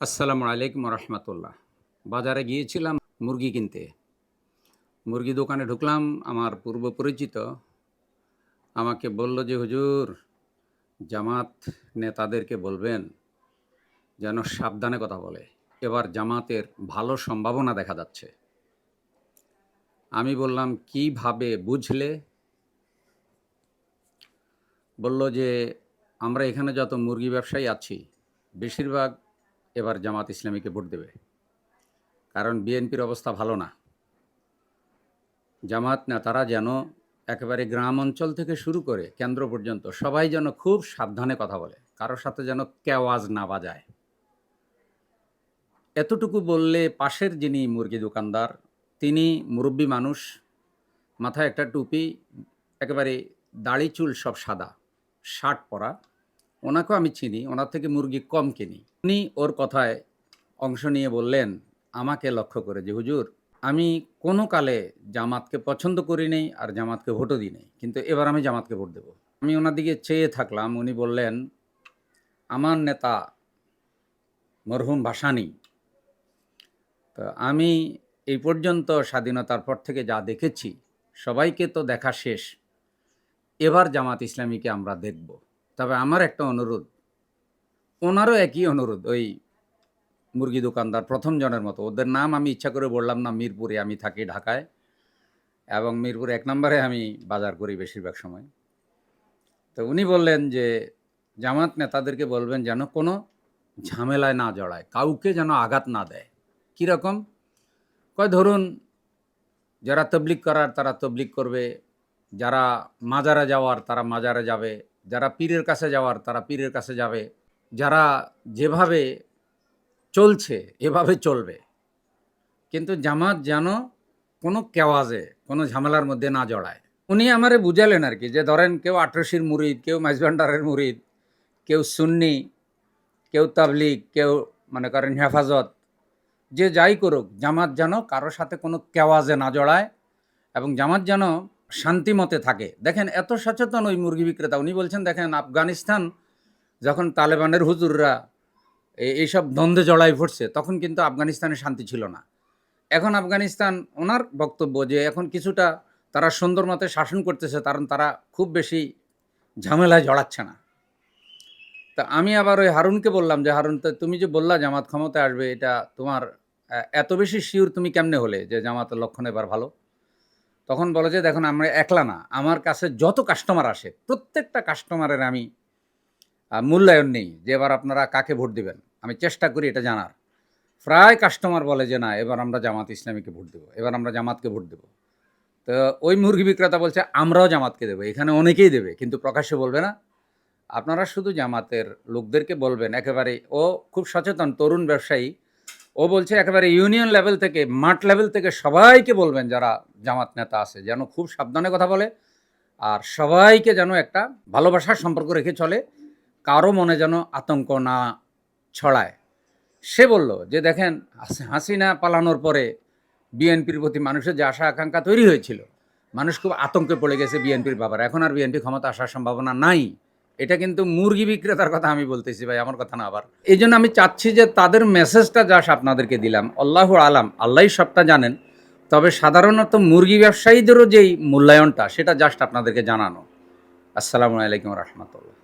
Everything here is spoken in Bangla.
আসসালামু আলাইকুম রহমতুল্লাহ বাজারে গিয়েছিলাম মুরগি কিনতে। মুরগি দোকানে ঢুকলাম, আমার পূর্ব পরিচিত আমাকে বলল যে, হুজুর, জামাত নেতাদেরকে বলবেন যেন সাবধানে কথা বলে। এবার জামাতের ভালো সম্ভাবনা দেখা যাচ্ছে। আমি বললাম, কীভাবে বুঝলে? বলল যে, আমরা এখানে যত মুরগি ব্যবসায়ী আছি, বেশিরভাগ এবার জামাত ইসলামীকে ভোট দেবে। কারণ বিএনপির অবস্থা ভালো না। জামাত নেতারা যেন একেবারে গ্রাম অঞ্চল থেকে শুরু করে কেন্দ্র পর্যন্ত সবাই যেন খুব সাবধানে কথা বলে কারোর সাথে যেন কেওয়াজ না বাজায়। এতটুকু বললে পাশের যিনি মুরগি দোকানদার, তিনি মুরব্বী মানুষ, মাথায় একটা টুপি, একেবারে দাড়ি চুল সব সাদা, শার্ট পরা ওনাকেও আমি চিনি, ওনার থেকে মুরগি কম কিনি। উনি ওর কথায় অংশ নিয়ে বললেন, আমাকে লক্ষ্য করে যে, হুজুর, আমি কোনো কালে জামাতকে পছন্দ করি নেই আর জামাতকে ভোটও দিই নেই, কিন্তু এবার আমি জামাতকে ভোট দেব। আমি ওনার দিকে চেয়ে থাকলাম, উনি বললেন, আমার নেতা মরহুম ভাসানি, তো আমি এই পর্যন্ত স্বাধীনতার পর থেকে যা দেখেছি, সবাইকে তো দেখা শেষ, এবার জামাত ইসলামীকে আমরা দেখব। তবে আমার একটা অনুরোধ। ওনারও একই অনুরোধ, ওই মুরগি দোকানদার প্রথম জনের মতো। ওদের নাম আমি ইচ্ছা করে বললাম না, মিরপুরে আমি থাকি ঢাকায় এবং মিরপুর এক নম্বরে আমি বাজার করি বেশিরভাগ সময়। তো উনি বললেন যে, জামাত নেতাদেরকে বলবেন যেন কোনো ঝামেলায় না জড়ায়, কাউকে যেন আঘাত না দেয়। কীরকম কয় ধরুন, যারা তবলিক করার তারা তবলিক করবে, যারা মাজারে যাওয়ার তারা মাজারে যাবে যারা পীরের কাছে যাওয়ার, তারা পীরের কাছে যাবে। যারা যেভাবে চলছে, এভাবে চলবে। কিন্তু জামাত যেন কোনো কেওয়াজে, কোনো ঝামেলার মধ্যে না জড়ায়। উনি আমারে বুঝালেন আর কি যে, ধরেন কেউ আটরশির মুরিদ, কেউ মাইজভান্ডারের মুরিদ, কেউ সুন্নি, কেউ তাবলিগ, কেউ মনে করেন হেফাজত, যে যাই করুক, জামাত যেন কারোর সাথে কোনো কেওয়াজে না জড়ায় এবং জামাত যেন শান্তিমতে থাকে। দেখেন, এত সচেতন ওই মুরগি বিক্রেতা, উনি বলছেন, দেখেন, আফগানিস্তান যখন তালেবানের হুজুররা এইসব দ্বন্দ্বে জড়াই পড়ছে তখন কিন্তু আফগানিস্তানে শান্তি ছিল না। এখন আফগানিস্তান, ওনার বক্তব্য যে, এখন কিছুটা তারা সুন্দর মতে শাসন করতেছে, কারণ তারা খুব বেশি ঝামেলায় জড়াচ্ছে না। তা আমি আবার ওই হারুনকে বললাম যে, হারুন, তো তুমি যে বললা জামাত ক্ষমতায় আসবে, এটা তোমার এত বেশি শিওর তুমি কেমনে হলে যে, জামাতের লক্ষণ এবার ভালো? তখন বলে যে, দেখুন, আমরা একলা না। আমার কাছে যত কাস্টমার আসে, প্রত্যেকটা কাস্টমারের আমি মূল্যায়ন নেই যে, এবার আপনারা কাকে ভোট দেবেন? আমি চেষ্টা করি এটা জানার। প্রায় কাস্টমার বলে যে, না, এবার আমরা জামাত ইসলামীকে ভোট দেবো। এবার আমরা জামাতকে ভোট দেবো। তো ওই মুরগি বিক্রেতা বলছে, আমরাও জামাতকে দেবো। এখানে অনেকেই দেবে, কিন্তু প্রকাশ্যে বলবে না। আপনারা শুধু জামাতের লোকদেরকে বলবেন, একেবারে, ও খুব সচেতন তরুণ ব্যবসায়ী, ও বলছে, একেবারে ইউনিয়ন লেভেল থেকে, মাঠ লেভেল থেকে সবাইকে বলবেন যারা জামাত নেতা আছে, যেন খুব সাবধানে কথা বলে আর সবাইকে যেন একটা ভালোবাসার সম্পর্ক রেখে চলে, কারও মনে যেন আতঙ্ক না ছড়ায়। সে বলল যে দেখেন, হাসি- হাসিনা পালানোর পরে বিএনপির প্রতি মানুষের যে আশা আকাঙ্ক্ষা তৈরি হয়েছিল, মানুষ খুব আতঙ্কে পড়ে গেছে বিএনপির ব্যাপারে। এখন আর বিএনপি ক্ষমতা আসার সম্ভাবনা নাই। এটা কিন্তু মুরগি বিক্রেতার কথা আমি বলতেছি ভাই, আমার কথা না আবার। এই জন্য আমি চাচ্ছি যে তাদের মেসেজটা জাস্ট আপনাদেরকে দিলাম। আল্লাহ আলাম আল্লাহ সবটা জানেন। তবে সাধারণত মুরগি ব্যবসায়ীদেরও যেই মূল্যায়নটা সেটা জাস্ট আপনাদেরকে জানানো। আসসালামু আলাইকুম রহমতুল্লাহ।